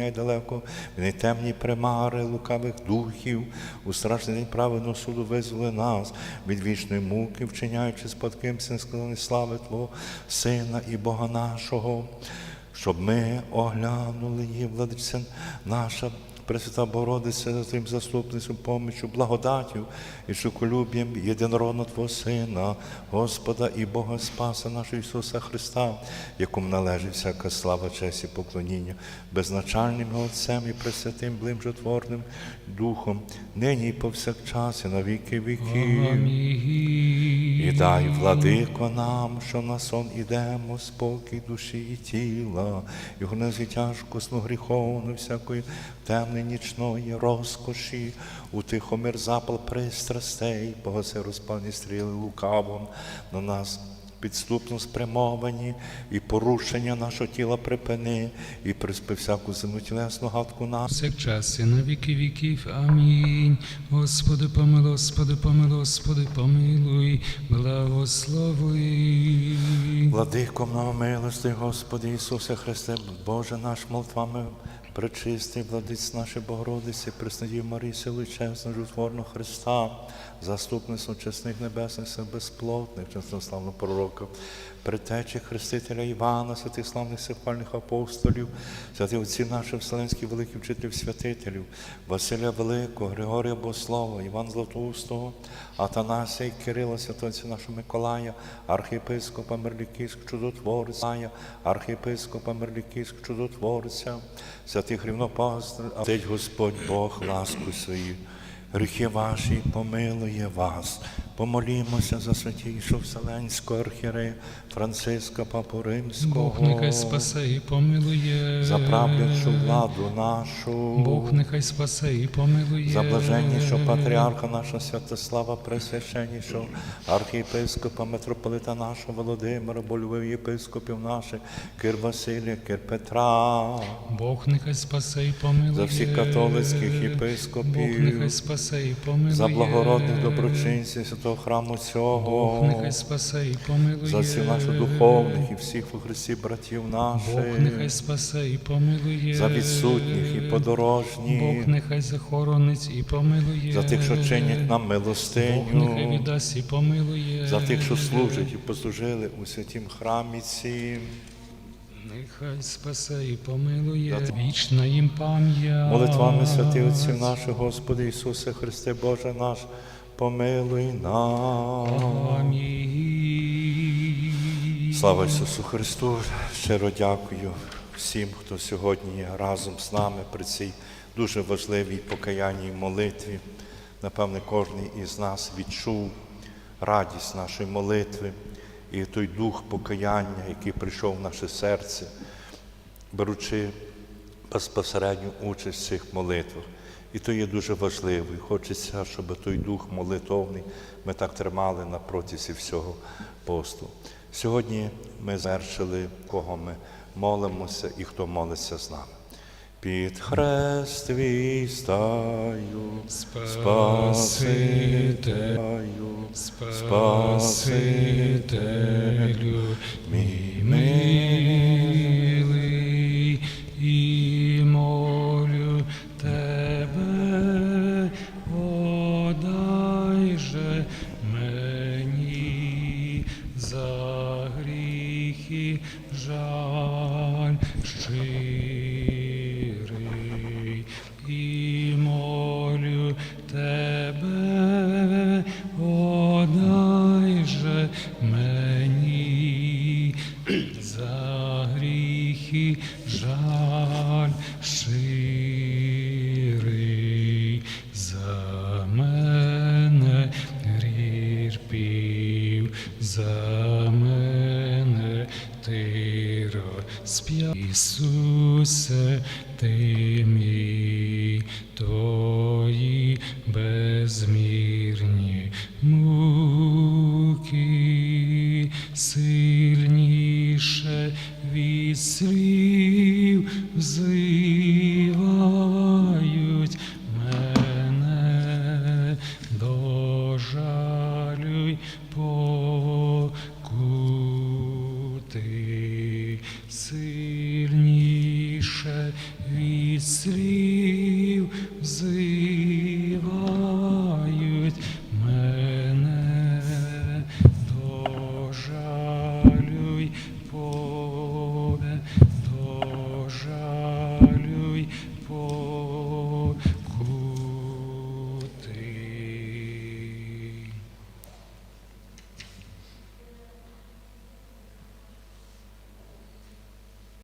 охороняй далеко, в темні примари, лукавих духів, у страшний день праведного суду визволи нас. Від вічної муки, вчиняючи спадким син слави Твого Сина і Бога нашого, щоб ми оглянули її, владиця наша. Пресвята Богородиця за тим заступницю, помічю, благодаттю і шуколюб'ям єдинородного Твого Сина, Господа і Бога Спаса нашого Ісуса Христа, якому належить всяка слава, честь і поклоніння, безначальним Отцем і Пресвятим, блимжотворним Духом, нині і повсякчас, і на віки віків. І дай, владико нам, що на сон ідемо, спокій душі і тіла, і гонези тяжко сну гріховну, всякої темної нічної розкоші, утихомир запал пристрастей, погаси розпальні стріли лукавом на нас. Підступно спрямовані, і порушення нашого тіла припини, і приспи всяку земну тілесну гадку нас. Всякчас і на віки віків. Амінь. Господи, помилуй, Господи, помилуй, Господи, помилуй, благослови. Владико, много милости, Господи Ісусе Христе, Боже наш молитвами пречистий, владиць нашої Богородиці, Преснодів Марії, силу чесну, жутворну Христа, заступницю чесних небесних сил безплотних, чеснославного пророка, притечі Хрестителя Івана, святих славних сихвальних апостолів, святі отці наші вселенські великі вчителів святителів, Василя Великого, Григорія Богослова, Іван Златоустого, Атанасія Кирила, святоці нашого Миколая, архієпископа Мерлікійського чудотворця, архієпископа Мерлікійського чудотворця, святих рівнопасторів, Отець Господь Бог ласку свою, гріхи ваші помилує вас. Помолімося за святійшого Вселенського архієрея Франциска Папу Римського, Бог нехай спасе і помилує. за правлячу владу нашу, Бог нехай спасе і помилує. за блаженнішого патріарха нашого Святослава, Пресвященнішого, архієпископа, митрополита нашого Володимира, больових єпископів наших, Кир Василія, Кир Петра, Бог нехай спасе і помилує. за всіх католицьких Бог нехай єпископів, спасе і помилує. за благородних доброчинців святого храму Бог цього, нехай спасе і помилує. за всіх наших духовних і всіх у Христі братів Бог нехай наших, спасе і помилує. за відсутніх і Бог подорожніх, нехай захоронить і помилує. за тих, що чинять нам Бог нехай милостиню, віддасть і помилує. за тих, що служать і послужили у святім храмі цім. Нехай спасе і помилує. Вічна їм пам'ять. Молитвами святи Отців наших, Господи Ісусе Христе, Боже наш, помилуй нас. Амінь. Слава Ісусу Христу! Щиро дякую всім, хто сьогодні є разом з нами при цій дуже важливій покаянній молитві. Напевне, кожен із нас відчув радість нашої молитви і той дух покаяння, який прийшов в наше серце, беручи безпосередню участь в цих молитвах. І то є дуже важливо. І хочеться, щоб той дух молитовний ми так тримали на протязі всього посту. Сьогодні ми завершили, кого ми молимося і хто молиться з нами. Під хрест твій стаю, спасителю, Спасителю, мій милий, і молю тебе, подай же мені за гріхи жаль щирий, ти розп'я. Ісусе, ти мій, Твої безмірні сильніше від слів,